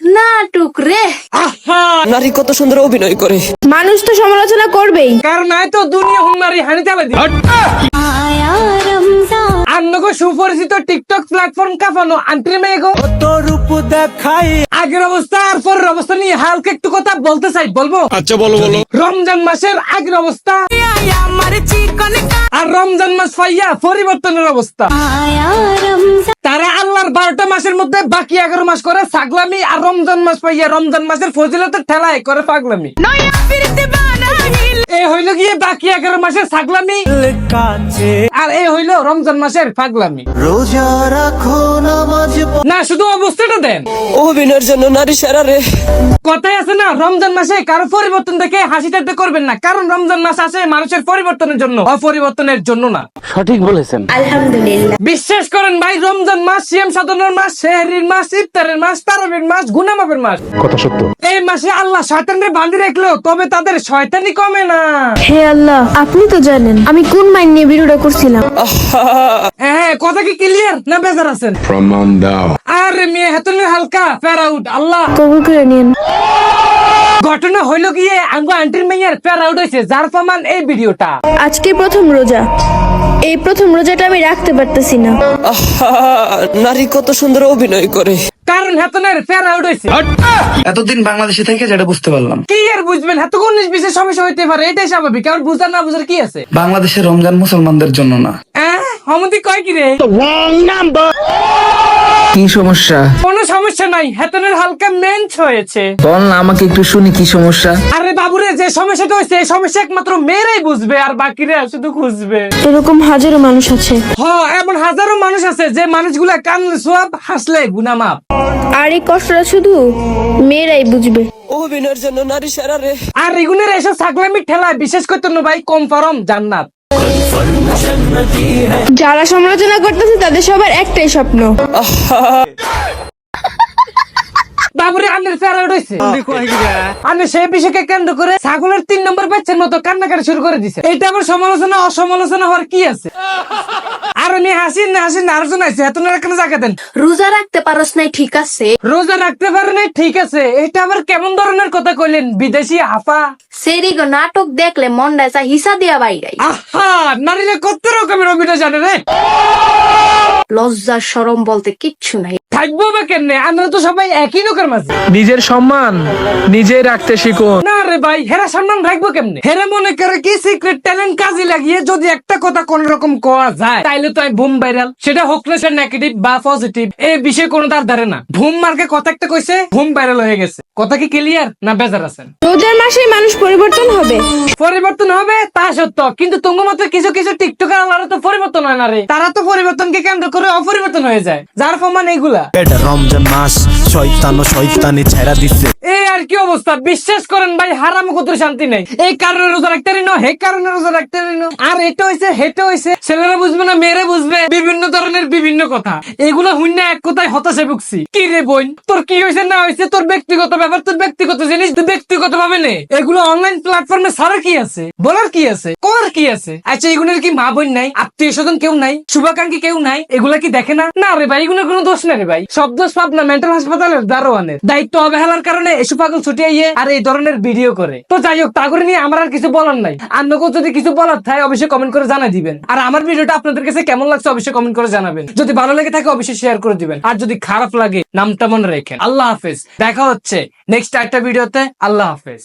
নাটক রে। নারী কত সুন্দর অভিনয় করে। মানুষ তো সমালোচনা করবেই। কারণ আয় তো দুনিয়া হুঙ্গারি হানি চালা দি আন্নগো সুপরিচিত টিকটক প্ল্যাটফর্ম কাফানো আন্টি মেয়েগো আগের অবস্থা আর পরের অবস্থা নিয়ে হালকা একটু কথা বলতে চাই বলব? আচ্ছা বলো বলো। রমজান মাসের আগের অবস্থা। আর রমজান মাস পাইয়া পরিবর্তনের অবস্থা। তারা আল্লাহর বারোটা মাসের মধ্যে বাকি এগারো মাস করে ছাগলামি আর রমজান মাস পাইয়া রমজান মাসের ফজিলতের ঠেলায় করে পাগলামি। এ হইল গিয়ে বাকি এগারো মাসের ছাগলামি। আর এ হইল রমজান মাসের পাগলামি। রোজা রাখো নামাজ না শুধু অবস্থাটা দেন। অভিনয়ের জন্য নারী সেরা রে। কথাই আছে না রমজান মাসে কারও পরিবর্তন দেখে হাসি ঠাট্টা করবেন না। কারণ রমজান মাস আসে মানুষের পরিবর্তনের জন্য অপরিবর্তনের জন্য না। সঠিক বলেছেন। আলহামদুলিল্লাহ। বিশ্বাস করেন ভাই রমজান মাস সিএম সাধনের মাস শেহরির মাস ইফতারের মাস তারাবির মাস গুনামাপের মাস। কথা সত্য। এই মাসে আল্লাহ শয়তানরে বাঁধি রাখল তবে তাদের শয়তানি কমে না। হে আল্লাহ আপনি তো জানেন আমি কোন মাইন নিয়ে ভিডিওটা করছিলাম? হ্যাঁ কথা কি ক্লিয়ার না বেজার আছেন? প্রমাণ দাও আরে মেয়ে হালকা প্যারাউট আল্লাহ। কবুল করে নিন। ঘটনা হইল গিয়ে আঙ্গো আন্টির মেয়ের প্যারাউট হয়েছে যার প্রমাণ এই ভিডিওটা। আজকে প্রথম রোজা। এই প্রথম রোজাটা আমি রাখতে পারতেছি না। নারী কত সুন্দর অভিনয় করে। হেতনের এতদিন বাংলাদেশে থেকে যেটা বুঝতে পারলাম। কি আর বুঝবেন? এত উনিশ সমস্যা হইতে পারে এটাই স্বাভাবিক। কারণ বুঝার না বুঝার কি আছে? বাংলাদেশের রমজান মুসলমানদের জন্য না। হ্যাঁ হমদি কয় কি রে? কি সমস্যা? কোনো সমস্যা নাই। হেতনের হালকা মেন্স হয়েছে। বল না আমাকে একটু শুনি কি সমস্যা। আরে বাবুরে যে সমস্যাটা হয়েছে এই সমস্যা একমাত্র মেয়েরাই বুঝবে আর বাকিরা শুধু খুঁজবে। এরকম হাজারো মানুষ আছে। হ এমন হাজারো মানুষ আছে যে মানুষগুলা কানলে সোয়াব হাসলে গুনামাপ। আর এই কষ্টটা শুধু মেয়েরাই বুঝবে। অভিনয়ের জন্য নারী সেরা রে। আর রেগুনের এসব ছাগলামি ঠেলায় বিশেষ করে তো ভাই কম জান্নাত। যারা সমালোচনা করতেছে তাদের সবার একটাই স্বপ্ন। বাবুরে আন্নের আন্নে সেই বিষয়কে কেন্দ্র করে ছাগলের তিন নম্বর বাচ্চার মতো কান্নাকাটি শুরু করে দিছে। এটা আবার সমালোচনা অসমালোচনা হওয়ার কি আছে? হাসিন না আসেন না আলোচনা আছে এত কেন জায়গা দেন। রোজা রাখতে পারস নাই ঠিক আছে। রোজা রাখতে পারে নাই ঠিক আছে। এটা আবার কেমন ধরনের কথা কইলেন? বিদেশি হাফা? সেরি গো নাটক দেখলে মনটা চা হিসা দিয়া বাইরাই। আহা নারীরা কত রকমের অভিনয় জানে রে? লজ্জা শরম বলতে কিচ্ছু নাই। থাকব বা কেমনে? আমরা তো সবাই একই লোকের মাঝে। নিজের সম্মান নিজেই রাখতে শিখো না রে ভাই হেরা সম্মান রাখব কেমনে? হেরা মনে করে কি সিক্রেট ট্যালেন্ট কাজে লাগিয়ে যদি একটা কথা কোন রকম কোয়া যায় তাইলে তো বুম ভাইরাল সেটা হোক না সে নেগেটিভ বা পজিটিভ এই বিষয়ে কোনো তার ধারে না। ভুম মার্কে কথা একটা কইছে ভুম ভাইরাল হয়ে গেছে। কথা কি ক্লিয়ার না বেজার আছেন রোজার মাসে মানুষ পরিবর্তন হবে। পরিবর্তন হবে তা সত্য। কিন্তু তোমার মতো কিছু কিছু টিকটকার তো পরিবর্তন হয় না রে। তারা তো পরিবর্তনকে কেন্দ্র করে অপরিবর্তন হয়ে যায়। যার প্রমাণ এইগুলা। এটা রমজান মাস শয়তান শয়তানি ছেড়া দিচ্ছে এই আর কি অবস্থা? বিশ্বাস করেন ভাই, হারাম কত শান্তি নেই। এই কারণে রোজা রাখতে নো হে কারণে রোজা রাখতে নো আর এটা হইছে, হেটা হইছে, ছেলেরা বুঝবে না, মেয়েরা বুঝবে, বিভিন্ন ধরনের বিভিন্ন কথা। এগুলো হুন্না এক কথায় হতাশে ভুগছি। কি রে বোন, তোর কি হয়েছে না হয়েছে তোর ব্যক্তিগত ব্যাপার, তোর ব্যক্তিগত জিনিস, তুই ব্যক্তিগত ভাবে নে। এগুলো অনলাইন প্ল্যাটফর্মে সারা কি আছে? বলার কি আছে? করার কি আছে? আচ্ছা এগুলোর কি মা বোন নাই? আত্মীয় স্বজন কেউ নাই? শুভাকাঙ্ক্ষী কেউ নাই? এগুলা কি দেখে না? না রে ভাই এগুলোর কোনো দোষ না রে ভাই। সব দোষ পাব না মেন্টাল হাসপাতালের দারোয়ানের। দায়িত্ব অবহেলার কারণে এসব পাগল ছুটিয়ে আর এই ধরনের ভিডিও করে। তো যাই হোক তা করে নিয়ে আমার আর কিছু বলার নাই। আপনাকেও যদি কিছু বলার থাকে, অবশ্যই কমেন্ট করে জানাই দিবেন। আর আমার ভিডিওটা আপনাদের কাছে কেমন লাগছে, অবশ্যই কমেন্ট করে জানাবেন। যদি ভালো লাগে থাকে, অবশ্যই শেয়ার করে দিবেন। আর যদি খারাপ লাগে, নামটা মনে রেখেন। আল্লাহ হাফেজ। দেখা হচ্ছে নেক্সট একটা ভিডিওতে। আল্লাহ হাফেজ।